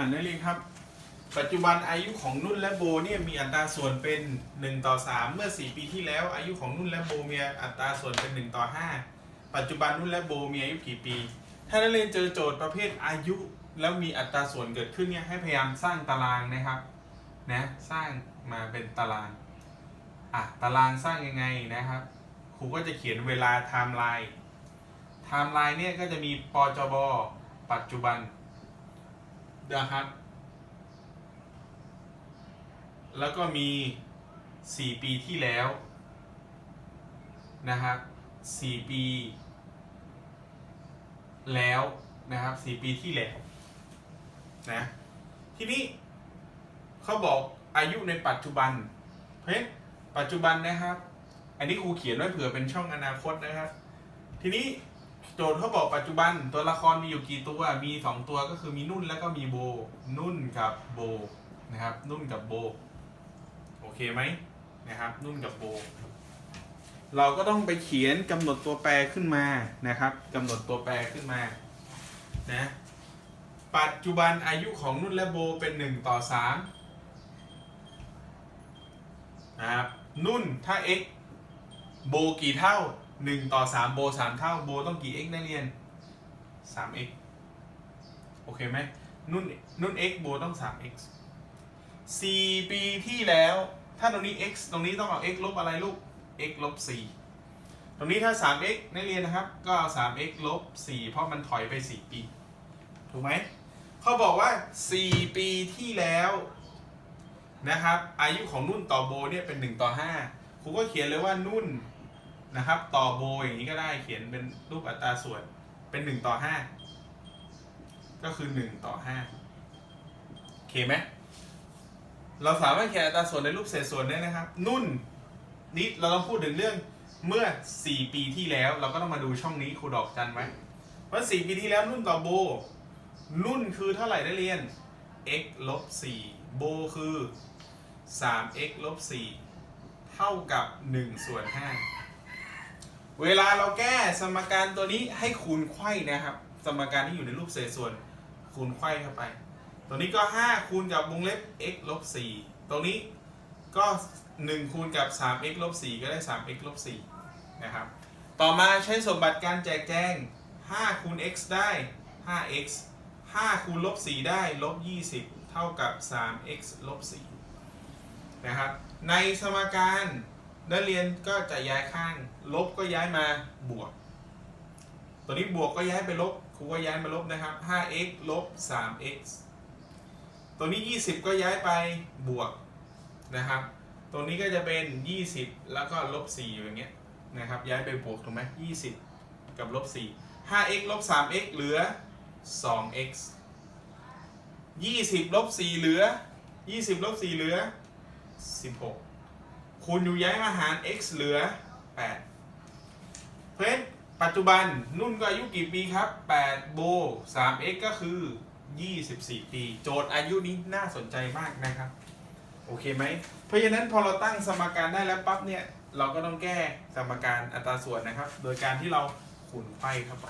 อ่านักเรียนครับ ปัจจุบันอายุของนุ่นและโบเนี่ยมีอัตราส่วนเป็น 1 ต่อ 3 เมื่อ 4 ปีที่แล้ว อายุของนุ่นและโบมีอัตราส่วนเป็น 1 ต่อ 5 ปัจจุบันนุ่นและโบมีอายุกี่ปี ถ้านักเรียนเจอโจทย์ประเภทอายุแล้วมีอัตราส่วนเกิดขึ้นเนี่ยให้พยายามสร้างตารางนะครับนะสร้างมาเป็นตารางอะตารางสร้างยังไงนะครับครูก็จะเขียนเวลาไทม์ไลน์ไทม์ไลน์เนี่ยก็จะมีปจบปัจจุบัน นะครับ แล้วก็มี 4 ปีที่แล้ว นะครับ 4 ปี แล้วนะครับ 4 ปีที่แล้วนะทีนี้เขาบอกอายุในปัจจุบัน เพราะปัจจุบันนะครับ อันนี้ครูเขียนไว้เผื่อเป็นช่องอนาคตนะครับ ทีนี้ โจทย์เขาบอกปัจจุบันตัวละครมีอยู่กี่ตัว มี2ตัวก็คือมีนุ่นแล้วก็มีโบ นุ่นกับโบนะครับ นุ่นกับโบ โอเคไหมนะครับ นุ่นกับโบ เราก็ต้องไปเขียนกำหนดตัวแปรขึ้นมานะครับกำหนดตัวแปรขึ้นมา นะ ปัจจุบันอายุของนุ่นและโบเป็น1ต่อ3นะครับ นุ่นถ้า x โบกี่เท่า 1 ต่อ 3 โบ 3 เท่าโบต้องกี่ x นักเรียน 3x โอเคไหมนุ่นนุ่น x โบต้อง 3x 4 ปีที่แล้ว ถ้าตรงนี้ x ตรงนี้ต้องเอา x ลบอะไรลูก x ลบ 4 ตรงนี้ถ้า 3x นักเรียนนะครับ ก็เอา 3x ลบ 4 เพราะมันถอยไป 4 ปี ถูกไหม เขาบอกว่า 4 ปีที่แล้วนะครับ อายุของนุ่นต่อโบเนี่ยเป็น 1 ต่อ 5ครูก็เขียนเลยว่านุ่น นะครับ ต่อโบอย่างนี้ก็ได้เขียนเป็นรูปอัตราส่วนเป็น1ต่อ5ก็คือ1ต่อ5โอเคไหมเราสามารถเขียนอัตราส่วนในรูปเศษส่วนได้นะครับ นุ่นนี่เราต้องพูดถึงเรื่องเมื่อ 4 ปีที่แล้ว เราก็ต้องมาดูช่องนี้ครูดอกจันไว้เพราะ4ปีที่แล้วนุ่นต่อโบ นุ่นคือเท่าไหร่ได้เรียน x ลบ4โบคือ 3x ลบ4เท่ากับ 1 ส่วน 5 เวลาเราแก้สมการตัวนี้ให้คูณไขว้นะครับ สมการที่อยู่ในรูปเศษส่วนคูณไขว้เข้าไป ตัวนี้ก็ 5 คูณกับวงเล็บ x ลบ4ตรงนี้ก็ 1 คูณกับ 3x ลบ4ก็ได้ 3x ลบ4นะครับ ต่อมาใช้สมบัติการแจกแจง 5 คูณ x ได้ 5x 5 คูณลบ4ได้ลบ20 เท่ากับ 3x ลบ4นะครับ ในสมการ นักเรียนก็จะย้ายข้าง ลบก็ย้ายมาบวก ตัวนี้บวกก็ย้ายไปลบครูก็ย้ายมาลบนะครับ 5x ลบ 3x ตัวนี้ 20 ก็ย้ายไปบวกนะครับ ตัวนี้ก็จะเป็น 20 แล้วก็ลบ4อยู่อย่างเงี้ยนะครับ ย้ายไปบวกถูกไหม20 กับลบ4 5x ลบ 3x เหลือ 2x 20 ลบ 4 เหลือ 20 ลบ 4 เหลือ 16 คูณอยู่ย้ายมาหาร x เหลือ 8 เพราะฉะนั้นปัจจุบันนุ่นก็อายุกี่ปีครับ 8 โบ 3x ก็คือ 24 ปี โจทย์อายุนี้น่าสนใจมากนะครับ โอเคไหม เพราะฉะนั้นพอเราตั้งสมการได้แล้วปั๊บเนี่ย เราก็ต้องแก้สมการอัตราส่วนนะครับ โดยการที่เราคูณไขว้เข้าไป